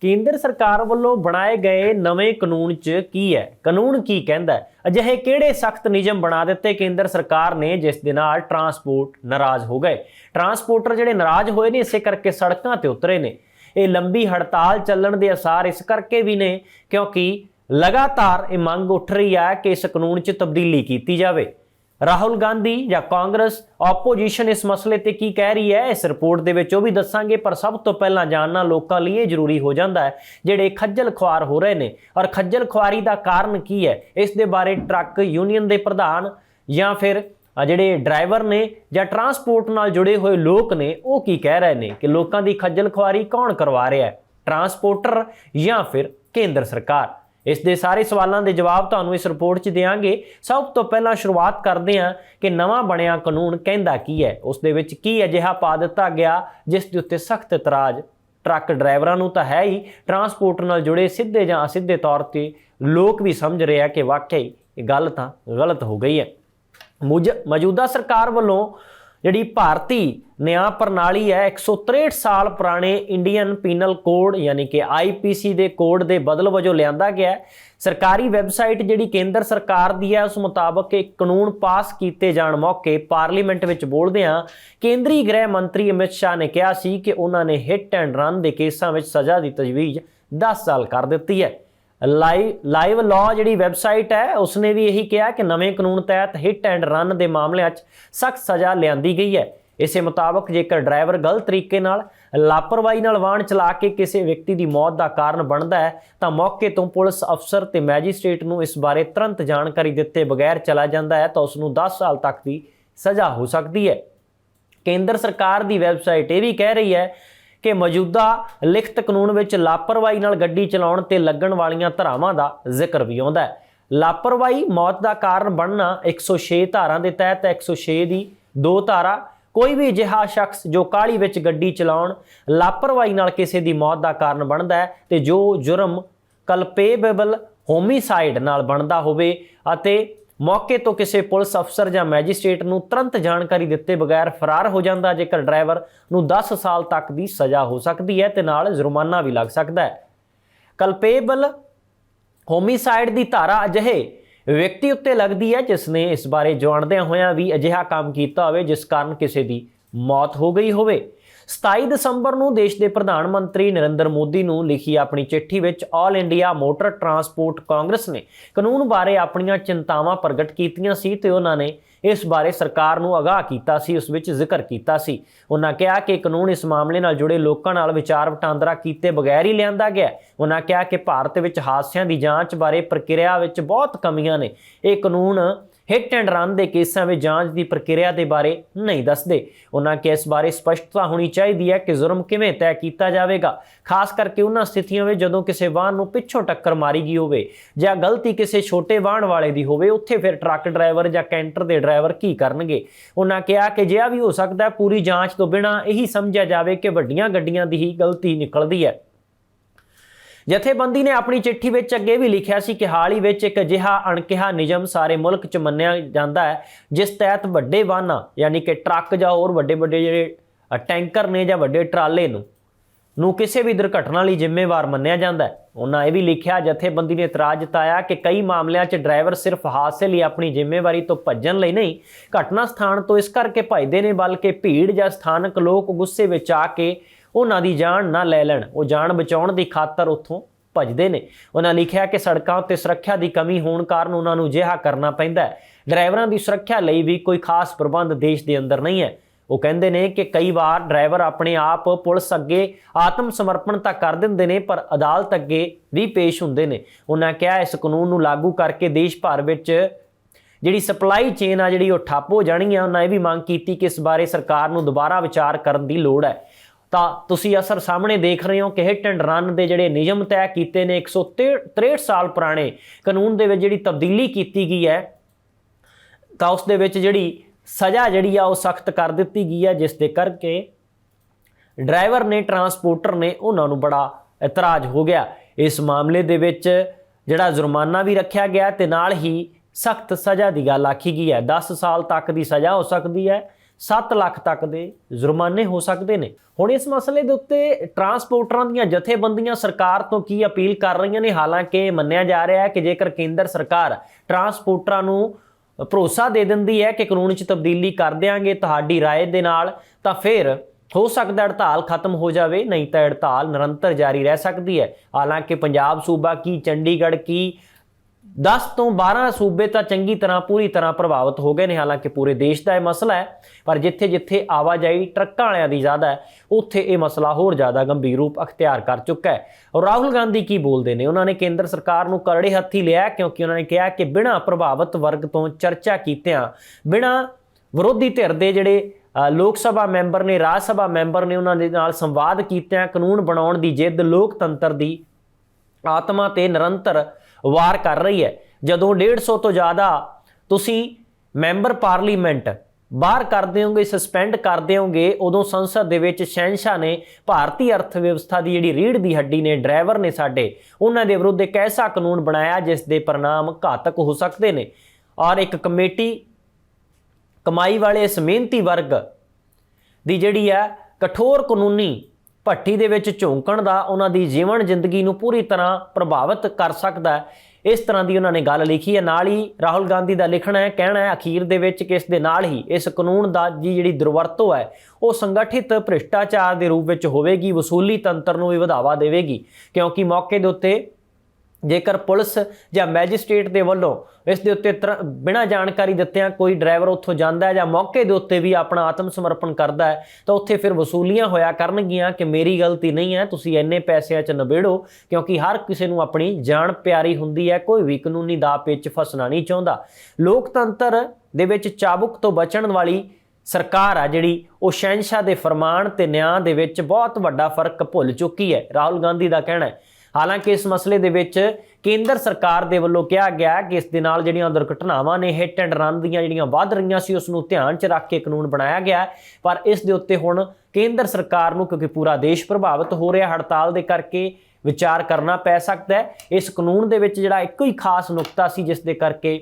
ਕੇਂਦਰ ਸਰਕਾਰ ਵੱਲੋਂ ਬਣਾਏ ਗਏ ਨਵੇਂ ਕਾਨੂੰਨ 'ਚ ਕੀ ਹੈ? ਕਾਨੂੰਨ ਕੀ ਕਹਿੰਦਾ ਹੈ? ਅਜਿਹੇ ਕਿਹੜੇ ਸਖਤ ਨਿਯਮ ਬਣਾ ਦਿੱਤੇ ਕੇਂਦਰ ਸਰਕਾਰ ਨੇ ਜਿਸ ਦੇ ਨਾਲ ਟਰਾਂਸਪੋਰਟ ਨਾਰਾਜ਼ ਹੋ ਗਏ? ਟਰਾਂਸਪੋਰਟਰ ਜਿਹੜੇ ਨਾਰਾਜ਼ ਹੋਏ ਨੇ, ਇਸੇ ਕਰਕੇ ਸੜਕਾਂ ਤੇ ਉਤਰੇ ਨੇ। ਇਹ ਲੰਬੀ ਹੜਤਾਲ ਚੱਲਣ ਦੇ ਅਸਾਰ ਇਸ ਕਰਕੇ ਵੀ ਨੇ, ਕਿਉਂਕਿ ਲਗਾਤਾਰ ਇਹ ਮੰਗ ਉੱਠ ਰਹੀ ਹੈ ਕਿ ਇਸ ਕਾਨੂੰਨ 'ਚ ਤਬਦੀਲੀ ਕੀਤੀ ਜਾਵੇ। ਰਾਹੁਲ ਗਾਂਧੀ ਜਾਂ ਕਾਂਗਰਸ ਆਪੋਜੀਸ਼ਨ ਇਸ ਮਸਲੇ ਤੇ ਕੀ ਕਹਿ ਰਹੀ ਹੈ? ਇਸ ਰਿਪੋਰਟ ਦੇ ਵਿੱਚ ਉਹ ਵੀ ਦੱਸਾਂਗੇ, ਪਰ ਸਭ ਤੋਂ ਪਹਿਲਾਂ ਜਾਣਨਾ ਲੋਕਾਂ ਲਈ ਇਹ ਜ਼ਰੂਰੀ ਹੋ ਜਾਂਦਾ ਹੈ, ਜਿਹੜੇ ਖੱਜਲ ਖੁਆਰ ਹੋ ਰਹੇ ਨੇ। ਔਰ ਖੱਜਲ ਖੁਆਰੀ ਦਾ ਕਾਰਨ ਕੀ ਹੈ? ਇਸ ਦੇ ਬਾਰੇ ਟਰੱਕ ਯੂਨੀਅਨ ਦੇ ਪ੍ਰਧਾਨ ਜਾਂ ਫਿਰ ਜਿਹੜੇ ਡਰਾਈਵਰ ਨੇ ਜਾਂ ਟਰਾਂਸਪੋਰਟ ਨਾਲ ਜੁੜੇ ਹੋਏ ਲੋਕ ਨੇ, ਉਹ ਕੀ ਕਹਿ ਰਹੇ ਨੇ ਕਿ ਲੋਕਾਂ ਦੀ ਖੱਜਲ ਖੁਆਰੀ ਕੌਣ ਕਰਵਾ ਰਿਹਾ ਹੈ? ਟਰਾਂਸਪੋਰਟਰ ਜਾਂ ਫਿਰ ਕੇਂਦਰ ਸਰਕਾਰ? ਇਸ ਦੇ ਸਾਰੇ ਸਵਾਲਾਂ ਦੇ ਜਵਾਬ ਤੁਹਾਨੂੰ ਇਸ ਰਿਪੋਰਟ 'ਚ ਦੇਵਾਂਗੇ ਸਭ ਤੋਂ ਪਹਿਲਾਂ ਸ਼ੁਰੂਆਤ ਕਰਦੇ ਹਾਂ ਕਿ ਨਵਾਂ ਬਣਿਆ ਕਾਨੂੰਨ ਕਹਿੰਦਾ ਕੀ ਹੈ। ਉਸ ਦੇ ਵਿੱਚ ਕੀ ਅਜਿਹਾ ਪਾ ਦਿੱਤਾ ਗਿਆ, ਜਿਸ ਦੇ ਉੱਤੇ ਸਖਤ ਇਤਰਾਜ਼। ਟਰੱਕ ਡਰਾਈਵਰਾਂ ਨੂੰ ਤਾਂ ਹੈ ਹੀ, ਟਰਾਂਸਪੋਰਟ ਨਾਲ ਜੁੜੇ ਸਿੱਧੇ ਜਾਂ ਅਸਿੱਧੇ ਤੌਰ ਤੇ ਲੋਕ ਵੀ ਸਮਝ ਰਹੇ ਆ ਕਿ ਵਾਕਈ ਇਹ ਗੱਲ ਤਾਂ ਗਲਤ ਹੋ ਗਈ ਹੈ। ਮੁਜ- ਮੌਜੂਦਾ ਸਰਕਾਰ ਵੱਲੋਂ ਜਿਹੜੀ ਭਾਰਤੀ ਨਿਆਂ ਪ੍ਰਣਾਲੀ ਹੈ 163 ਸਾਲ ਪੁਰਾਣੇ ਇੰਡੀਅਨ ਪੀਨਲ ਕੋਡ ਯਾਨੀ ਕਿ ਆਈਪੀਸੀ ਦੇ ਕੋਡ ਦੇ ਬਦਲ ਵਜੋਂ ਲਿਆਂਦਾ ਗਿਆ ਹੈ। ਸਰਕਾਰੀ ਵੈਬਸਾਈਟ ਜਿਹੜੀ ਕੇਂਦਰ ਸਰਕਾਰ ਦੀ ਹੈ, ਉਸ ਮੁਤਾਬਕ ਇੱਕ ਕਾਨੂੰਨ ਪਾਸ ਕੀਤੇ ਜਾਣ ਮੌਕੇ ਪਾਰਲੀਮੈਂਟ ਵਿੱਚ ਬੋਲਦਿਆਂ ਕੇਂਦਰੀ ਗ੍ਰਹਿ ਮੰਤਰੀ ਅਮਿਤ ਸ਼ਾਹ ਨੇ ਕਿਹਾ ਸੀ ਕਿ ਉਹਨਾਂ ਨੇ ਹਿੱਟ ਐਂਡ ਰਨ ਦੇ ਕੇਸਾਂ ਵਿੱਚ ਸਜ਼ਾ ਦੀ ਤਜਵੀਜ਼ 10 ਸਾਲ ਕਰ ਦਿੱਤੀ ਹੈ। ਲਾਈਵ ਲਾਈਵ ਲਾਅ ਜਿਹੜੀ ਵੈਬਸਾਈਟ ਹੈ, ਉਸਨੇ ਵੀ ਇਹੀ ਕਿਹਾ ਕਿ ਨਵੇਂ ਕਾਨੂੰਨ ਤਹਿਤ ਹਿੱਟ ਐਂਡ ਰਨ ਦੇ ਮਾਮਲਿਆਂ 'ਚ ਸਖਤ ਸਜ਼ਾ ਲਿਆਂਦੀ ਗਈ ਹੈ। ਇਸੇ ਮੁਤਾਬਕ ਜੇਕਰ ਡਰਾਈਵਰ ਗਲਤ ਤਰੀਕੇ ਨਾਲ ਲਾਪਰਵਾਹੀ ਨਾਲ ਵਾਹਨ ਚਲਾ ਕੇ ਕਿਸੇ ਵਿਅਕਤੀ ਦੀ ਮੌਤ ਦਾ ਕਾਰਨ ਬਣਦਾ ਹੈ, ਤਾਂ ਮੌਕੇ ਤੋਂ ਪੁਲਿਸ ਅਫਸਰ ਤੇ ਮੈਜਿਸਟ੍ਰੇਟ ਨੂੰ ਇਸ ਬਾਰੇ ਤੁਰੰਤ ਜਾਣਕਾਰੀ ਦਿੱਤੇ ਬਗੈਰ ਚਲਾ ਜਾਂਦਾ ਹੈ, ਤਾਂ ਉਸ ਨੂੰ 10 ਸਾਲ ਤੱਕ ਦੀ ਸਜ਼ਾ ਹੋ ਸਕਦੀ ਹੈ। ਕੇਂਦਰ ਸਰਕਾਰ ਦੀ ਵੈਬਸਾਈਟ ਇਹ ਵੀ ਕਹਿ ਰਹੀ ਹੈ ਕਿ ਮੌਜੂਦਾ ਲਿਖਤ ਕਾਨੂੰਨ ਵਿੱਚ ਲਾਪਰਵਾਹੀ ਨਾਲ ਗੱਡੀ ਚਲਾਉਣ ਤੇ ਲੱਗਣ ਵਾਲੀਆਂ ਧਾਰਾਵਾਂ ਦਾ ਜ਼ਿਕਰ ਵੀ ਆਉਂਦਾ ਹੈ। ਲਾਪਰਵਾਹੀ ਮੌਤ ਦਾ ਕਾਰਨ ਬਣਨਾ 106 ਧਾਰਾ ਦੇ ਤਹਿਤ 106 ਦੀ ਦੋ ਧਾਰਾ, ਕੋਈ ਵੀ ਅਜਿਹਾ ਸ਼ਖਸ ਜੋ ਕਾਲੀ ਵਿੱਚ ਗੱਡੀ ਚਲਾਉਣ, ਲਾਪਰਵਾਹੀ ਨਾਲ ਕਿਸੇ ਦੀ ਮੌਤ ਦਾ ਕਾਰਨ ਬਣਦਾ ਹੈ ਤੇ ਜੋ ਜੁਰਮ ਕਲਪੇਬਲ ਹੋਮਿਸਾਈਡ ਨਾਲ ਬਣਦਾ ਹੋਵੇ ਅਤੇ ਮੌਕੇ ਤੋਂ ਕਿਸੇ ਪੁਲਿਸ ਅਫਸਰ ਜਾਂ ਮੈਜਿਸਟ੍ਰੇਟ ਨੂੰ ਤੁਰੰਤ ਜਾਣਕਾਰੀ ਦਿੱਤੇ ਬਗੈਰ ਫਰਾਰ ਹੋ ਜਾਂਦਾ, ਜੇਕਰ ਡਰਾਈਵਰ ਨੂੰ 10 ਸਾਲ ਤੱਕ ਦੀ ਸਜ਼ਾ ਹੋ ਸਕਦੀ ਹੈ ਤੇ ਨਾਲ ਜੁਰਮਾਨਾ ਵੀ ਲੱਗ ਸਕਦਾ ਹੈ। ਕਲਪੇਬਲ ਹੋਮਿਸਾਈਡ ਦੀ ਧਾਰਾ ਅਜਿਹੇ ਵਿਅਕਤੀ ਉੱਤੇ ਲੱਗਦੀ ਹੈ, ਜਿਸ ਨੇ ਇਸ ਬਾਰੇ ਜਾਣਦਿਆਂ ਹੋਇਆਂ ਵੀ ਅਜਿਹਾ ਕੰਮ ਕੀਤਾ ਹੋਵੇ, ਜਿਸ ਕਾਰਨ ਕਿਸੇ ਦੀ ਮੌਤ ਹੋ ਗਈ ਹੋਵੇ। 27 ਦਸੰਬਰ ਨੂੰ ਦੇਸ਼ ਦੇ ਪ੍ਰਧਾਨ ਮੰਤਰੀ ਨਰਿੰਦਰ ਮੋਦੀ ਨੂੰ ਲਿਖੀ ਆਪਣੀ ਚਿੱਠੀ ਵਿੱਚ all India motor transport congress ਨੇ ਕਾਨੂੰਨ ਬਾਰੇ ਆਪਣੀਆਂ ਚਿੰਤਾਵਾਂ ਪ੍ਰਗਟ ਕੀਤੀਆਂ ਸੀ ਤੇ ਉਹਨਾਂ ਨੇ ਇਸ ਬਾਰੇ ਸਰਕਾਰ ਨੂੰ ਅਗਾਹ ਕੀਤਾ ਸੀ, ਉਸ ਵਿੱਚ ਜ਼ਿਕਰ ਕੀਤਾ ਸੀ। ਉਹਨਾਂ ਕਿਹਾ ਕਿ ਕਾਨੂੰਨ ਇਸ ਮਾਮਲੇ ਨਾਲ ਜੁੜੇ ਲੋਕਾਂ ਨਾਲ ਵਿਚਾਰ ਵਟਾਂਦਰਾ ਕੀਤੇ ਬਗੈਰ ਹੀ ਲਿਆਂਦਾ ਗਿਆ ਉਹਨਾਂ ਕਿਹਾ ਕਿ ਭਾਰਤ ਵਿੱਚ ਹਾਦਸਿਆਂ ਦੀ ਜਾਂਚ ਬਾਰੇ ਪ੍ਰਕਿਰਿਆ ਵਿੱਚ ਬਹੁਤ ਕਮੀਆਂ ਨੇ। ਇਹ ਕਾਨੂੰਨ ਹਿੱਟ ਐਂਡ ਰਨ ਦੇ ਕੇਸਾਂ ਵਿੱਚ ਜਾਂਚ ਦੀ ਪ੍ਰਕਿਰਿਆ ਦੇ ਬਾਰੇ ਨਹੀਂ ਦੱਸਦੇ। ਉਹਨਾਂ ਕਿ ਇਸ ਬਾਰੇ ਸਪਸ਼ਟਤਾ ਹੋਣੀ ਚਾਹੀਦੀ ਹੈ ਕਿ ਜੁਰਮ ਕਿਵੇਂ ਤੈਅ ਕੀਤਾ ਜਾਵੇਗਾ। ਖਾਸ ਕਰਕੇ ਉਹਨਾਂ ਸਥਿਤੀਆਂ ਵਿੱਚ ਜਦੋਂ ਕਿਸੇ ਵਾਹਨ ਨੂੰ ਪਿੱਛੋਂ ਟੱਕਰ ਮਾਰੀ ਗਈ ਹੋਵੇ ਜਾਂ ਗਲਤੀ ਕਿਸੇ ਛੋਟੇ ਵਾਹਨ ਵਾਲੇ ਦੀ ਹੋਵੇ, ਉੱਥੇ ਫਿਰ ਟਰੱਕ ਡਰਾਈਵਰ ਜਾਂ ਕੈਂਟਰ ਦੇ ਡਰਾਈਵਰ ਕੀ ਕਰਨਗੇ? ਉਹਨਾਂ ਕਿਹਾ ਕਿ ਜਿਹਾ ਵੀ ਹੋ ਸਕਦਾ ਪੂਰੀ ਜਾਂਚ ਤੋਂ ਬਿਨਾਂ ਇਹੀ ਸਮਝਿਆ ਜਾਵੇ ਕਿ ਵੱਡੀਆਂ ਗੱਡੀਆਂ ਦੀ ਹੀ ਗਲਤੀ ਨਿਕਲਦੀ ਹੈ। ਜਥੇਬੰਦੀ ਨੇ ਆਪਣੀ ਚਿੱਠੀ ਵਿੱਚ ਅੱਗੇ ਵੀ ਲਿਖਿਆ ਸੀ ਕਿ ਹਾਲ ਹੀ ਵਿੱਚ ਇੱਕ ਅਜਿਹਾ ਅਣਕਿਹਾ ਨਿਯਮ ਸਾਰੇ ਮੁਲਕ 'ਚ ਮੰਨਿਆ ਜਾਂਦਾ ਹੈ, ਜਿਸ ਤਹਿਤ ਵੱਡੇ ਵਾਹਨਾਂ, ਯਾਨੀ ਕਿ ਟਰੱਕ ਜਾਂ ਹੋਰ ਵੱਡੇ ਵੱਡੇ ਜਿਹੜੇ ਟੈਂਕਰ ਨੇ ਜਾਂ ਵੱਡੇ ਟਰਾਲੇ ਨੂੰ ਨੂੰ ਕਿਸੇ ਵੀ ਦੁਰਘਟਨਾ ਲਈ ਜ਼ਿੰਮੇਵਾਰ ਮੰਨਿਆ ਜਾਂਦਾ ਹੈ। ਉਹਨਾਂ ਇਹ ਵੀ ਲਿਖਿਆ, ਜਥੇਬੰਦੀ ਨੇ ਇਤਰਾਜ਼ ਜਤਾਇਆ ਕਿ ਕਈ ਮਾਮਲਿਆਂ 'ਚ ਡਰਾਈਵਰ ਸਿਰਫ ਹਾਦਸੇ ਲਈ ਆਪਣੀ ਜ਼ਿੰਮੇਵਾਰੀ ਤੋਂ ਭੱਜਣ ਲਈ ਨਹੀਂ, ਘਟਨਾ ਸਥਾਨ ਤੋਂ ਇਸ ਕਰਕੇ ਭੱਜਦੇ ਨੇ, ਬਲਕਿ ਭੀੜ ਜਾਂ ਸਥਾਨਕ ਲੋਕ ਗੁੱਸੇ ਵਿੱਚ ਆ ਕੇ ਉਹਨਾਂ ਦੀ ਜਾਨ ਨਾ ਲੈ ਲੈਣ। ਉਹ ਜਾਨ ਬਚਾਉਣ ਦੀ ਖਾਤਰ ਉੱਥੋਂ ਭੱਜਦੇ ਨੇ। ਉਹਨਾਂ ਲਿਖਿਆ ਕਿ ਸੜਕਾਂ ਉੱਤੇ ਸੁਰੱਖਿਆ ਦੀ ਕਮੀ ਹੋਣ ਕਾਰਨ ਉਹਨਾਂ ਨੂੰ ਅਜਿਹਾ ਕਰਨਾ ਪੈਂਦਾ ਹੈ। ਡਰਾਈਵਰਾਂ ਦੀ ਸੁਰੱਖਿਆ ਲਈ ਵੀ ਕੋਈ ਖਾਸ ਪ੍ਰਬੰਧ ਦੇਸ਼ ਦੇ ਅੰਦਰ ਨਹੀਂ ਹੈ। ਉਹ ਕਹਿੰਦੇ ਨੇ ਕਿ ਕਈ ਵਾਰ ਡਰਾਈਵਰ ਆਪਣੇ ਆਪ ਪੁਲਿਸ ਅੱਗੇ ਆਤਮ ਸਮਰਪਣ ਤਾਂ ਕਰ ਦਿੰਦੇ ਨੇ, ਪਰ ਅਦਾਲਤ ਅੱਗੇ ਵੀ ਪੇਸ਼ ਹੁੰਦੇ ਨੇ। ਉਹਨਾਂ ਕਿਹਾ, ਇਸ ਕਾਨੂੰਨ ਨੂੰ ਲਾਗੂ ਕਰਕੇ ਦੇਸ਼ ਭਰ ਵਿੱਚ ਜਿਹੜੀ ਸਪਲਾਈ ਚੇਨ ਆ, ਜਿਹੜੀ ਉਹ ਠੱਪ ਹੋ ਜਾਣੀ ਆ, ਉਹਨਾਂ ਇਹ ਵੀ ਮੰਗ ਕੀਤੀ ਕਿ ਇਸ ਬਾਰੇ ਸਰਕਾਰ ਨੂੰ ਦੁਬਾਰਾ ਵਿਚਾਰ ਕਰਨ ਦੀ ਲੋੜ ਹੈ। ਤਾਂ ਤੁਸੀਂ ਅਸਰ ਸਾਹਮਣੇ ਦੇਖ ਰਹੇ ਹੋ ਕਿ ਹਿੱਟ ਐਂਡ ਰਨ ਦੇ ਜਿਹੜੇ ਨਿਯਮ ਤੈਅ ਕੀਤੇ ਨੇ 163 ਸਾਲ ਪੁਰਾਣੇ ਕਾਨੂੰਨ ਦੇ ਵਿੱਚ ਜਿਹੜੀ ਤਬਦੀਲੀ ਕੀਤੀ ਗਈ ਹੈ, ਤਾਂ ਉਸ ਦੇ ਵਿੱਚ ਜਿਹੜੀ ਸਜ਼ਾ ਜਿਹੜੀ ਆ ਉਹ ਸਖਤ ਕਰ ਦਿੱਤੀ ਗਈ ਹੈ, ਜਿਸ ਦੇ ਕਰਕੇ ਡਰਾਈਵਰ ਨੇ, ਟਰਾਂਸਪੋਰਟਰ ਨੇ ਉਹਨਾਂ ਨੂੰ ਬੜਾ ਇਤਰਾਜ਼ ਹੋ ਗਿਆ। ਇਸ ਮਾਮਲੇ ਦੇ ਵਿੱਚ ਜਿਹੜਾ ਜੁਰਮਾਨਾ ਵੀ ਰੱਖਿਆ ਗਿਆ ਤੇ ਨਾਲ ਹੀ ਸਖਤ ਸਜ਼ਾ ਦੀ ਗੱਲ ਆਖੀ ਗਈ ਹੈ। 10 ਸਾਲ ਤੱਕ ਦੀ ਸਜ਼ਾ ਹੋ ਸਕਦੀ ਹੈ। 7 ਲੱਖ ਤੱਕ ਦੇ ਜੁਰਮਾਨੇ ਹੋ ਸਕਦੇ ਨੇ ਹੁਣ ਇਸ ਮਸਲੇ ਦੇ ਉੱਤੇ ਟਰਾਂਸਪੋਰਟਰਾਂ ਦੀਆਂ ਜਥੇਬੰਦੀਆਂ ਸਰਕਾਰ ਤੋਂ ਕੀ ਅਪੀਲ ਕਰ ਰਹੀਆਂ ਨੇ ਹਾਲਾਂਕਿ ਇਹ ਮੰਨਿਆ ਜਾ ਰਿਹਾ ਹੈ ਕਿ ਜੇਕਰ ਕੇਂਦਰ ਸਰਕਾਰ ਟਰਾਂਸਪੋਰਟਰਾਂ ਨੂੰ ਭਰੋਸਾ ਦੇ ਦਿੰਦੀ ਹੈ ਕਿ ਕਾਨੂੰਨ 'ਚ ਤਬਦੀਲੀ ਕਰ ਦਿਆਂਗੇ ਤੁਹਾਡੀ رائے ਦੇ ਨਾਲ ਤਾਂ ਫਿਰ ਹੋ ਸਕਦਾ ਹੜਤਾਲ ਖਤਮ ਹੋ ਜਾਵੇ ਨਹੀਂ ਤਾਂ ਹੜਤਾਲ ਨਿਰੰਤਰ ਜਾਰੀ ਰਹਿ ਸਕਦੀ ਹੈ ਹਾਲਾਂਕਿ ਪੰਜਾਬ ਸੂਬਾ ਕੀ ਚੰਡੀਗੜ੍ਹ ਕੀ 10 ਤੋਂ 12 ਸੂਬੇ ਤਾਂ ਚੰਗੀ ਤਰ੍ਹਾਂ, ਪੂਰੀ ਤਰ੍ਹਾਂ ਪ੍ਰਭਾਵਿਤ ਹੋ ਗਏ ਨੇ। ਹਾਲਾਂਕਿ ਪੂਰੇ ਦੇਸ਼ ਦਾ ਇਹ ਮਸਲਾ ਹੈ, ਪਰ ਜਿੱਥੇ-ਜਿੱਥੇ ਆਵਾਜਾਈ ਟਰੱਕਾਂ ਵਾਲਿਆਂ ਦੀ ਜ਼ਿਆਦਾ ਹੈ, ਉੱਥੇ ਇਹ ਮਸਲਾ ਹੋਰ ਜ਼ਿਆਦਾ ਗੰਭੀਰ ਰੂਪ ਅਖਤਿਆਰ ਕਰ ਚੁੱਕਾ ਹੈ। ਔਰ ਰਾਹੁਲ ਗਾਂਧੀ ਕੀ ਬੋਲਦੇ ਨੇ? ਉਹਨਾਂ ਨੇ ਕੇਂਦਰ ਸਰਕਾਰ ਨੂੰ ਕਰੜੇ ਹੱਥੀ ਲਿਆ ਕਿਉਂਕਿ ਉਹਨਾਂ ਨੇ ਕਿਹਾ ਕਿ ਬਿਨਾਂ ਪ੍ਰਭਾਵਿਤ ਵਰਗ ਤੋਂ ਚਰਚਾ ਕੀਤਿਆਂ, ਬਿਨਾਂ ਵਿਰੋਧੀ ਧਿਰ ਦੇ ਜਿਹੜੇ ਲੋਕ ਸਭਾ ਮੈਂਬਰ ਨੇ, ਰਾਜ ਸਭਾ ਮੈਂਬਰ ਨੇ, ਉਹਨਾਂ ਦੇ ਨਾਲ ਸੰਵਾਦ ਕੀਤਿਆਂ, ਕਾਨੂੰਨ ਬਣਾਉਣ ਦੀ ਜਿੱਦ, ਲੋਕਤੰਤਰ ਦੀ ਆਤਮਾ ਤੇ ਨਿਰੰਤਰ ਵਾਰ ਕਰ ਰਹੀ ਹੈ। ਜਦੋਂ 150 ਤੋਂ ਜ਼ਿਆਦਾ ਤੁਸੀਂ ਮੈਂਬਰ ਪਾਰਲੀਮੈਂਟ ਬਾਹਰ ਕਰ ਦਿਓਗੇ, ਸਸਪੈਂਡ ਕਰ ਦਿਓਗੇ, ਉਦੋਂ ਸੰਸਦ ਦੇ ਵਿੱਚ ਸ਼ਹਿਨशाह ਨੇ ਭਾਰਤੀ ਅਰਥ ਵਿਵਸਥਾ ਦੀ ਜਿਹੜੀ ਰੀੜ ਦੀ ਹੱਡੀ ਨੇ, ਡਰਾਈਵਰ ਨੇ ਸਾਡੇ, ਉਹਨਾਂ ਦੇ ਵਿਰੁੱਧ ਇੱਕ ਐਸਾ ਕਾਨੂੰਨ ਬਣਾਇਆ ਜਿਸ ਦੇ ਪਰਿਣਾਮ ਘਾਤਕ ਹੋ ਸਕਦੇ ਨੇ। ਔਰ ਇੱਕ ਕਮੇਟੀ ਕਮਾਈ ਵਾਲੇ ਇਸ ਮਿਹਨਤੀ ਵਰਗ ਦੀ ਜਿਹੜੀ ਹੈ, ਕਠੋਰ ਕਾਨੂੰਨੀ ਭੱਠੀ ਦੇ ਵਿੱਚ ਝੋਂਕਣ ਦਾ ਉਹਨਾਂ ਦੀ ਜੀਵਨ ਜ਼ਿੰਦਗੀ ਨੂੰ ਪੂਰੀ ਤਰ੍ਹਾਂ ਪ੍ਰਭਾਵਿਤ ਕਰ ਸਕਦਾ ਹੈ। ਇਸ ਤਰ੍ਹਾਂ ਦੀ ਉਹਨਾਂ ਨੇ ਗੱਲ ਲਿਖੀ ਹੈ। ਨਾਲ ਹੀ ਰਾਹੁਲ ਗਾਂਧੀ ਦਾ ਲਿਖਣਾ ਹੈ, ਕਹਿਣਾ ਹੈ, ਅਖੀਰ ਦੇ ਵਿੱਚ ਕਿ ਇਸ ਦੇ ਨਾਲ ਹੀ ਇਸ ਕਾਨੂੰਨ ਦਾ ਜੀ ਜਿਹੜੀ ਦੁਰਵਰਤੋਂ ਹੈ, ਉਹ ਸੰਗਠਿਤ ਭ੍ਰਿਸ਼ਟਾਚਾਰ ਦੇ ਰੂਪ ਵਿੱਚ ਹੋਵੇਗੀ, ਵਸੂਲੀ ਤੰਤਰ ਨੂੰ ਵੀ ਵਧਾਵਾ ਦੇਵੇਗੀ। ਕਿਉਂਕਿ ਮੌਕੇ ਦੇ ਉੱਤੇ ਜੇਕਰ ਪੁਲਿਸ ਜਾਂ ਮੈਜਿਸਟ੍ਰੇਟ ਦੇ ਵੱਲੋਂ ਇਸ ਦੇ ਉੱਤੇ ਤੁਰ- ਬਿਨਾਂ ਜਾਣਕਾਰੀ ਦਿੱਤਿਆਂ ਕੋਈ ਡਰਾਈਵਰ ਉੱਥੋਂ ਜਾਂਦਾ ਹੈ ਜਾਂ ਮੌਕੇ ਦੇ ਉੱਤੇ ਵੀ ਆਪਣਾ ਆਤਮ ਸਮਰਪਣ ਕਰਦਾ ਹੈ, ਤਾਂ ਉੱਥੇ ਫਿਰ ਵਸੂਲੀਆਂ ਹੋਇਆ ਕਰਨਗੀਆਂ ਕਿ ਮੇਰੀ ਗਲਤੀ ਨਹੀਂ ਹੈ, ਤੁਸੀਂ ਇੰਨੇ ਪੈਸਿਆਂ 'ਚ ਨਿਬੇੜੋ, ਕਿਉਂਕਿ ਹਰ ਕਿਸੇ ਨੂੰ ਆਪਣੀ ਜਾਨ ਪਿਆਰੀ ਹੁੰਦੀ ਹੈ, ਕੋਈ ਵੀ ਕਾਨੂੰਨੀ ਦਾਅ ਪੇਚ ਫਸਣਾ ਨਹੀਂ ਚਾਹੁੰਦਾ। ਲੋਕਤੰਤਰ ਦੇ ਵਿੱਚ ਚਾਬੁਕ ਤੋਂ ਬਚਣ ਵਾਲੀ ਸਰਕਾਰ ਆ ਜਿਹੜੀ, ਉਹ ਸ਼ਹਿਨशाह ਦੇ ਫਰਮਾਨ ਤੇ ਨਿਆਂ ਦੇ ਵਿੱਚ ਬਹੁਤ ਵੱਡਾ ਫ਼ਰਕ ਭੁੱਲ ਚੁੱਕੀ ਹੈ। ਰਾਹੁਲ ਗਾਂਧੀ ਦਾ ਕਹਿਣਾ ਹੈ ਹਾਲਾਂਕਿ ਇਸ ਮਸਲੇ ਦੇ ਵਿੱਚ ਕੇਂਦਰ ਸਰਕਾਰ ਦੇ ਵੱਲੋਂ ਕਿਹਾ ਗਿਆ ਕਿ ਇਸ ਦੇ ਨਾਲ ਜਿਹੜੀਆਂ ਦੁਰਘਟਨਾਵਾਂ ਨੇ, ਹਿੱਟ ਐਂਡ ਰਨ ਦੀਆਂ ਜਿਹੜੀਆਂ ਵੱਧ ਰਹੀਆਂ ਸੀ, ਉਸ ਨੂੰ ਧਿਆਨ 'ਚ ਰੱਖ ਕੇ ਕਾਨੂੰਨ ਬਣਾਇਆ ਗਿਆ ਪਰ ਇਸ ਦੇ ਉੱਤੇ ਹੁਣ ਕੇਂਦਰ ਸਰਕਾਰ ਨੂੰ ਕਿਉਂਕਿ ਪੂਰਾ ਦੇਸ਼ ਪ੍ਰਭਾਵਿਤ ਹੋ ਰਿਹਾ, ਹੜਤਾਲ ਦੇ ਕਰਕੇ ਵਿਚਾਰ ਕਰਨਾ ਪੈ ਸਕਦਾ ਹੈ। ਇਸ ਕਾਨੂੰਨ ਦੇ ਵਿੱਚ ਜਿਹੜਾ ਇੱਕੋ ਹੀ ਖਾਸ ਨੁਕਤਾ ਸੀ, ਜਿਸ ਦੇ ਕਰਕੇ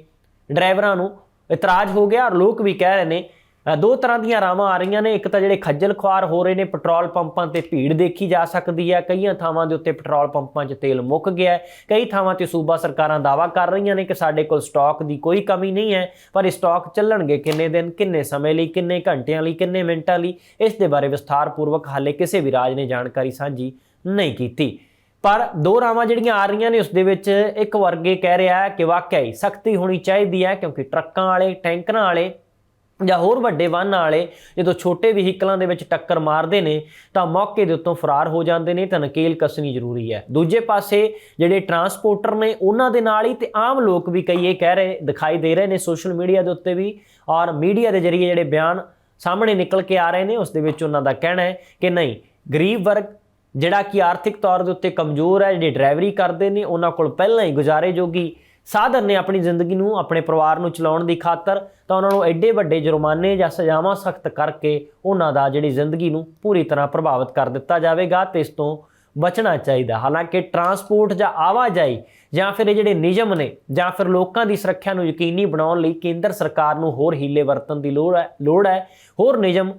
ਡਰਾਈਵਰਾਂ ਨੂੰ ਇਤਰਾਜ਼ ਹੋ ਗਿਆ ਔਰ ਲੋਕ ਵੀ ਕਹਿ ਰਹੇ ਨੇ ਦੋ ਤਰ੍ਹਾਂ ਦੀਆਂ ਰਾਵਾਂ ਆ ਰਹੀਆਂ ਨੇ। ਇੱਕ ਤਾਂ ਜਿਹੜੇ ਖੱਜਲ ਖੁਆਰ ਹੋ ਰਹੇ ਨੇ, ਪੈਟਰੋਲ ਪੰਪਾਂ ਤੇ ਭੀੜ ਦੇਖੀ ਜਾ ਸਕਦੀ ਹੈ। ਕਈਆਂ ਥਾਵਾਂ ਦੇ ਉੱਤੇ ਪੈਟਰੋਲ ਪੰਪਾਂ 'ਚ ਤੇਲ ਮੁੱਕ ਗਿਆ ਹੈ। ਕਈ ਥਾਵਾਂ ਤੇ ਸੂਬਾ ਸਰਕਾਰਾਂ ਦਾਵਾ ਕਰ ਰਹੀਆਂ ਨੇ ਕਿ ਸਾਡੇ ਕੋਲ ਸਟਾਕ ਦੀ ਕੋਈ ਕਮੀ ਨਹੀਂ ਹੈ, ਪਰ ਇਹ ਸਟਾਕ ਚੱਲਣਗੇ ਕਿੰਨੇ ਦਿਨ, ਕਿੰਨੇ ਸਮੇਂ ਲਈ, ਕਿੰਨੇ ਘੰਟਿਆਂ ਲਈ, ਕਿੰਨੇ ਮਿੰਟਾਂ ਲਈ? ਇਸ ਦੇ ਬਾਰੇ ਵਿਸਥਾਰਪੂਰਵਕ ਹਾਲੇ ਕਿਸੇ ਵੀ ਰਾਜ ਨੇ ਜਾਣਕਾਰੀ ਸਾਂਝੀ ਨਹੀਂ ਕੀਤੀ। ਪਰ ਦੋ ਰਾਵਾਂ ਜਿਹੜੀਆਂ ਆ ਰਹੀਆਂ ਨੇ, ਉਸ ਦੇ ਵਿੱਚ ਇੱਕ ਵਰਗੇ ਕਹਿ ਰਿਹਾ ਹੈ ਕਿ ਵਾਕਿਆ ਹੀ ਸਖਤੀ ਹੋਣੀ ਚਾਹੀਦੀ ਹੈ, ਕਿਉਂਕਿ ਟਰੱਕਾਂ ਵਾਲੇ, ਟੈਂਕਰਾਂ ਵਾਲੇ ਜਾਂ ਹੋਰ ਵੱਡੇ ਵਾਹਨਾਂ ਵਾਲੇ ਜਦੋਂ ਛੋਟੇ ਵਹੀਕਲਾਂ ਦੇ ਵਿੱਚ ਟੱਕਰ ਮਾਰਦੇ ਨੇ, ਤਾਂ ਮੌਕੇ ਦੇ ਉੱਤੋਂ ਫਰਾਰ ਹੋ ਜਾਂਦੇ ਨੇ, ਤਾਂ ਨਕੇਲ ਕੱਸਣੀ ਜ਼ਰੂਰੀ ਹੈ। ਦੂਜੇ ਪਾਸੇ ਜਿਹੜੇ ਟਰਾਂਸਪੋਰਟਰ ਨੇ, ਉਹਨਾਂ ਦੇ ਨਾਲ ਹੀ ਤੇ ਆਮ ਲੋਕ ਵੀ ਕਈ ਇਹ ਕਹਿ ਰਹੇ, ਦਿਖਾਈ ਦੇ ਰਹੇ ਨੇ ਸੋਸ਼ਲ ਮੀਡੀਆ ਦੇ ਉੱਤੇ ਵੀ, ਔਰ ਮੀਡੀਆ ਦੇ ਜ਼ਰੀਏ ਜਿਹੜੇ ਬਿਆਨ ਸਾਹਮਣੇ ਨਿਕਲ ਕੇ ਆ ਰਹੇ ਨੇ, ਉਸ ਦੇ ਵਿੱਚ ਉਹਨਾਂ ਦਾ ਕਹਿਣਾ ਹੈ ਕਿ ਨਹੀਂ, ਗਰੀਬ ਵਰਗ ਜਿਹੜਾ ਕਿ ਆਰਥਿਕ ਤੌਰ ਦੇ ਉੱਤੇ ਕਮਜ਼ੋਰ ਹੈ, ਜਿਹੜੇ ਡਰਾਈਵਰੀ ਕਰਦੇ ਨੇ, ਉਹਨਾਂ ਕੋਲ ਪਹਿਲਾਂ ਹੀ ਗੁਜ਼ਾਰੇ ਜੋਗੀ ਸਾਧਨ ਨੇ ਆਪਣੀ ਜ਼ਿੰਦਗੀ ਨੂੰ ਆਪਣੇ ਪਰਿਵਾਰ ਨੂੰ ਚਲਾਉਣ ਦੀ ਖਾਤਰ ਤਾਂ ਉਹਨਾਂ ਨੂੰ ਐਡੇ ਵੱਡੇ ਜੁਰਮਾਨੇ ਜਾਂ ਸਜ਼ਾਵਾਂ ਸਖਤ ਕਰਕੇ ਉਹਨਾਂ ਦਾ ਜਿਹੜੀ ਜ਼ਿੰਦਗੀ ਨੂੰ ਪੂਰੀ ਤਰ੍ਹਾਂ ਪ੍ਰਭਾਵਿਤ ਕਰ ਦਿੱਤਾ ਜਾਵੇਗਾ ਤੇ ਇਸ ਤੋਂ ਬਚਣਾ ਚਾਹੀਦਾ। ਹਾਲਾਂਕਿ ਟਰਾਂਸਪੋਰਟ ਜਾਂ ਆਵਾਜਾਈ ਜਾਂ ਫਿਰ ਇਹ ਜਿਹੜੇ ਨਿਯਮ ਨੇ ਜਾਂ ਫਿਰ ਲੋਕਾਂ ਦੀ ਸੁਰੱਖਿਆ ਨੂੰ ਯਕੀਨੀ ਬਣਾਉਣ ਲਈ ਕੇਂਦਰ ਸਰਕਾਰ ਨੂੰ ਹੋਰ ਹੀਲੇ ਵਰਤਣ ਦੀ ਲੋੜ ਹੈ ਲੋੜ ਹੈ, ਹੋਰ ਨਿਯਮ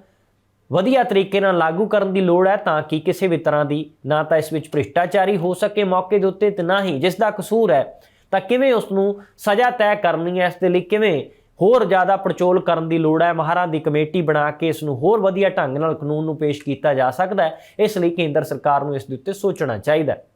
ਵਧੀਆ ਤਰੀਕੇ ਨਾਲ ਲਾਗੂ ਕਰਨ ਦੀ ਲੋੜ ਹੈ ਤਾਂ ਕਿ ਕਿਸੇ ਵੀ ਤਰ੍ਹਾਂ ਦੀ ਨਾ ਤਾਂ ਇਸ ਵਿੱਚ ਭ੍ਰਿਸ਼ਟਾਚਾਰੀ ਹੋ ਸਕੇ ਮੌਕੇ ਦੇ ਉੱਤੇ ਤੇ ਨਾ ਹੀ, ਜਿਸ ਦਾ ਕਸੂਰ ਹੈ ਤਾਂ ਕਿਵੇਂ ਉਸ ਨੂੰ ਸਜ਼ਾ ਤੈਅ ਕਰਨੀ ਹੈ? ਇਸ ਦੇ ਲਈ ਕਿਵੇਂ ਹੋਰ ਜ਼ਿਆਦਾ ਪੜਚੋਲ ਕਰਨ ਦੀ ਲੋੜ ਹੈ? ਮਹਾਰਾਂ ਦੀ ਕਮੇਟੀ ਬਣਾ ਕੇ ਇਸ ਨੂੰ ਹੋਰ ਵਧੀਆ ਢੰਗ ਨਾਲ ਕਾਨੂੰਨ ਨੂੰ ਪੇਸ਼ ਕੀਤਾ ਜਾ ਸਕਦਾ ਹੈ। ਇਸ ਲਈ ਕੇਂਦਰ ਸਰਕਾਰ ਨੂੰ ਇਸ ਦੇ ਉੱਤੇ ਸੋਚਣਾ ਚਾਹੀਦਾ ਹੈ।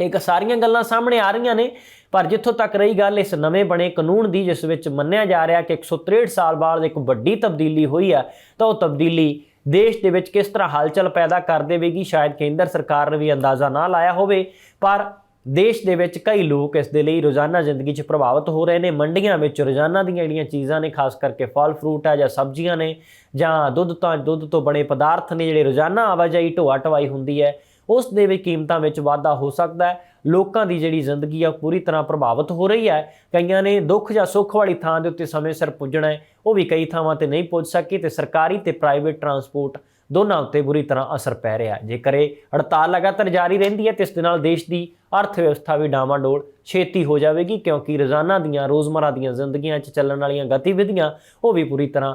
ਇੱਕ ਸਾਰੀਆਂ ਗੱਲਾਂ ਸਾਹਮਣੇ ਆ ਰਹੀਆਂ ਨੇ, ਪਰ ਜਿੱਥੋਂ ਤੱਕ ਰਹੀ ਗੱਲ, ਇਸ ਨਵੇਂ ਬਣੇ ਕਾਨੂੰਨ ਦੀ, ਜਿਸ ਵਿੱਚ ਮੰਨਿਆ ਜਾ ਰਿਹਾ ਕਿ 163 ਸਾਲ ਬਾਅਦ ਇੱਕ ਵੱਡੀ ਤਬਦੀਲੀ ਹੋਈ ਆ, ਤਾਂ ਉਹ ਤਬਦੀਲੀ ਦੇਸ਼ ਦੇ ਵਿੱਚ ਕਿਸ ਤਰ੍ਹਾਂ ਹਲਚਲ ਪੈਦਾ ਕਰ ਦੇਵੇਗੀ? ਸ਼ਾਇਦ ਕੇਂਦਰ ਸਰਕਾਰ ਨੇ ਵੀ ਅੰਦਾਜ਼ਾ ਨਾ ਲਾਇਆ ਹੋਵੇ, ਪਰ ਦੇਸ਼ ਦੇ ਵਿੱਚ ਕਈ ਲੋਕ ਇਸ ਦੇ ਲਈ ਰੋਜ਼ਾਨਾ ਜ਼ਿੰਦਗੀ 'ਚ ਪ੍ਰਭਾਵਿਤ ਹੋ ਰਹੇ ਨੇ। ਮੰਡੀਆਂ ਵਿੱਚ ਰੋਜ਼ਾਨਾ ਦੀਆਂ ਜਿਹੜੀਆਂ ਚੀਜ਼ਾਂ ਨੇ, ਖਾਸ ਕਰਕੇ ਫਲ ਫਰੂਟ ਆ ਜਾਂ ਸਬਜ਼ੀਆਂ ਨੇ, ਜਾਂ ਦੁੱਧ ਤਾਂ, ਦੁੱਧ ਤੋਂ ਬਣੇ ਪਦਾਰਥ ਨੇ ਜਿਹੜੇ ਰੋਜ਼ਾਨਾ ਆਵਾਜਾਈ ਢੋਆ ਢਵਾਈ ਹੁੰਦੀ ਹੈ, ਉਸ ਦੇ ਵੀ ਕੀਮਤਾਂ ਵਿੱਚ ਵਾਧਾ ਹੋ ਸਕਦਾ ਹੈ। ਲੋਕਾਂ ਦੀ ਜਿਹੜੀ ਜ਼ਿੰਦਗੀ ਆ ਪੂਰੀ ਤਰ੍ਹਾਂ ਪ੍ਰਭਾਵਿਤ ਹੋ ਰਹੀ ਹੈ। ਕਈਆਂ ਨੇ ਦੁੱਖ ਜਾਂ ਸੁੱਖ ਵਾਲੀ ਥਾਂ ਦੇ ਉੱਤੇ ਸਮੇਂ ਸਿਰ ਪੁੱਜਣਾ ਹੈ, ਉਹ ਵੀ ਕਈ ਥਾਵਾਂ ਤੇ ਨਹੀਂ ਪੁੱਜ ਸਕੀ ਤੇ ਸਰਕਾਰੀ ਤੇ ਪ੍ਰਾਈਵੇਟ ਟਰਾਂਸਪੋਰਟ ਦੋਨਾਂ ਉੱਤੇ ਬੁਰੀ ਤਰ੍ਹਾਂ ਅਸਰ ਪੈ ਰਿਹਾ ਹੈ। ਜੇਕਰ ਇਹ ਹੜਤਾਲ ਲਗਾਤਾਰ ਜਾਰੀ ਰਹਿੰਦੀ ਹੈ, ਤੇ ਇਸ ਦੇ ਨਾਲ ਦੇਸ਼ ਦੀ ਅਰਥ ਵਿਵਸਥਾ ਵੀ ਡਾਮਾਡੋਲ ਛੇਤੀ ਹੋ ਜਾਵੇਗੀ, ਕਿਉਂਕਿ ਰੋਜ਼ਾਨਾ ਦੀਆਂ, ਰੋਜ਼ਮਰਾ ਦੀਆਂ ਜ਼ਿੰਦਗੀਆਂ 'ਚ ਚੱਲਣ ਵਾਲੀਆਂ ਗਤੀਵਿਧੀਆਂ ਉਹ ਵੀ ਪੂਰੀ ਤਰ੍ਹਾਂ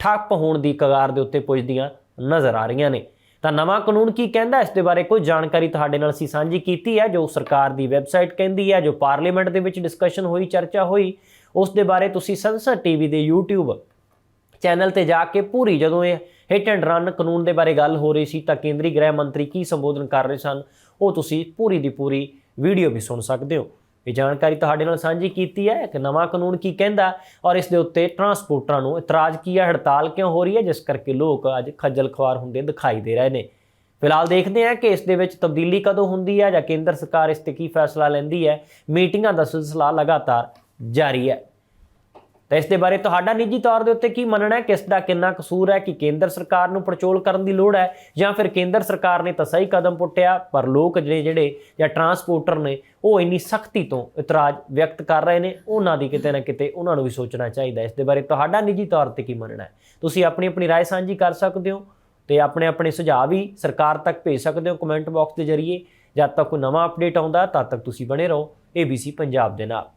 ਠੱਪ ਹੋਣ ਦੀ ਕਗਾਰ ਦੇ ਉੱਤੇ ਪੁੱਜਦੀਆਂ ਨਜ਼ਰ ਆ ਰਹੀਆਂ ਨੇ। ਤਾਂ ਨਵਾਂ ਕਾਨੂੰਨ ਕੀ ਕਹਿੰਦਾ ਇਸ ਦੇ ਬਾਰੇ ਕੋਈ ਜਾਣਕਾਰੀ ਤੁਹਾਡੇ ਨਾਲ ਅਸੀਂ ਸਾਂਝੀ ਕੀਤੀ ਹੈ, ਜੋ ਸਰਕਾਰ ਦੀ ਵੈਬਸਾਈਟ ਕਹਿੰਦੀ ਹੈ, ਜੋ ਪਾਰਲੀਮੈਂਟ ਦੇ ਵਿੱਚ ਡਿਸਕਸ਼ਨ ਹੋਈ, ਚਰਚਾ ਹੋਈ। ਉਸ ਦੇ ਬਾਰੇ ਤੁਸੀਂ ਸੰਸਦ ਟੀਵੀ ਦੇ YouTube ਚੈਨਲ ਤੇ ਜਾ ਕੇ ਪੂਰੀ ਜਦੋਂ ਇਹ ਹਿੱਟ ਐਂਡ ਰਨ ਕਾਨੂੰਨ ਦੇ ਬਾਰੇ ਗੱਲ ਹੋ ਰਹੀ ਸੀ, ਤਾਂ ਕੇਂਦਰੀ ਗ੍ਰਹਿ ਮੰਤਰੀ ਕੀ ਸੰਬੋਧਨ ਕਰ ਰਹੇ ਸਨ, ਉਹ ਤੁਸੀਂ ਪੂਰੀ ਦੀ ਪੂਰੀ ਵੀਡੀਓ ਵੀ ਸੁਣ ਸਕਦੇ ਹੋ। ਇਹ ਜਾਣਕਾਰੀ ਤੁਹਾਡੇ ਨਾਲ ਸਾਂਝੀ ਕੀਤੀ ਹੈ ਕਿ ਨਵਾਂ ਕਾਨੂੰਨ ਕੀ ਕਹਿੰਦਾ, ਔਰ ਇਸ ਦੇ ਉੱਤੇ ਟਰਾਂਸਪੋਰਟਰਾਂ ਨੂੰ ਇਤਰਾਜ਼ ਕੀ ਹੈ, ਹੜਤਾਲ ਕਿਉਂ ਹੋ ਰਹੀ ਹੈ, ਜਿਸ ਕਰਕੇ ਲੋਕ ਅੱਜ ਖੱਜਲ ਖੁਆਰ ਹੁੰਦੇ ਦਿਖਾਈ ਦੇ ਰਹੇ ਨੇ। ਫਿਲਹਾਲ ਦੇਖਦੇ ਹਾਂ ਕਿ ਇਸ ਦੇ ਵਿੱਚ ਤਬਦੀਲੀ ਕਦੋਂ ਹੁੰਦੀ ਹੈ ਜਾਂ ਕੇਂਦਰ ਸਰਕਾਰ ਇਸ ਤੇ ਕੀ ਫੈਸਲਾ ਲੈਂਦੀ ਹੈ। ਮੀਟਿੰਗਾਂ ਦਾ ਸਿਲਸਿਲਾ ਲਗਾਤਾਰ ਜਾਰੀ ਹੈ। ਤਾਂ ਇਸ ਦੇ ਬਾਰੇ ਤੁਹਾਡਾ ਨਿੱਜੀ ਤੌਰ ਦੇ ਉੱਤੇ ਕੀ ਮੰਨਣਾ ਹੈ ਕਿਸ ਦਾ ਕਿੰਨਾ ਕਸੂਰ ਹੈ ਕਿ ਕੇਂਦਰ ਸਰਕਾਰ ਨੂੰ ਪੜਚੋਲ ਕਰਨ ਦੀ ਲੋੜ ਹੈ ਜਾਂ ਫਿਰ ਕੇਂਦਰ ਸਰਕਾਰ ਨੇ ਤਾਂ ਸਹੀ ਕਦਮ ਪੁੱਟਿਆ ਪਰ ਲੋਕ ਜਿਹੜੇ ਜਿਹੜੇ ਜਾਂ ਟਰਾਂਸਪੋਰਟਰ ਨੇ ਉਹ ਇੰਨੀ ਸਖਤੀ ਤੋਂ ਇਤਰਾਜ਼ ਵਿਅਕਤ ਕਰ ਰਹੇ ਨੇ ਉਹਨਾਂ ਦੀ ਕਿਤੇ ਨਾ ਕਿਤੇ ਉਹਨਾਂ ਨੂੰ ਵੀ ਸੋਚਣਾ ਚਾਹੀਦਾ ਹੈ। ਇਸ ਦੇ ਬਾਰੇ ਤੁਹਾਡਾ ਨਿੱਜੀ ਤੌਰ ਤੇ ਕੀ ਮੰਨਣਾ ਹੈ ਤੁਸੀਂ ਆਪਣੀ ਆਪਣੀ رائے ਸਾਂਝੀ ਕਰ ਸਕਦੇ ਹੋ ਤੇ ਆਪਣੇ ਆਪਣੇ ਸੁਝਾਅ ਵੀ ਸਰਕਾਰ ਤੱਕ ਭੇਜ ਸਕਦੇ ਹੋ ਕਮੈਂਟ ਬਾਕਸ ਦੇ ਜ਼ਰੀਏ ਜਦ ਤੱਕ ਕੋਈ ਨਵਾਂ ਅਪਡੇਟ ਆਉਂਦਾ ਤਦ ਤੱਕ ਤੁਸੀਂ ਬਣੇ ਰਹੋ ABC ਪੰਜਾਬ ਦੇ ਨਾਲ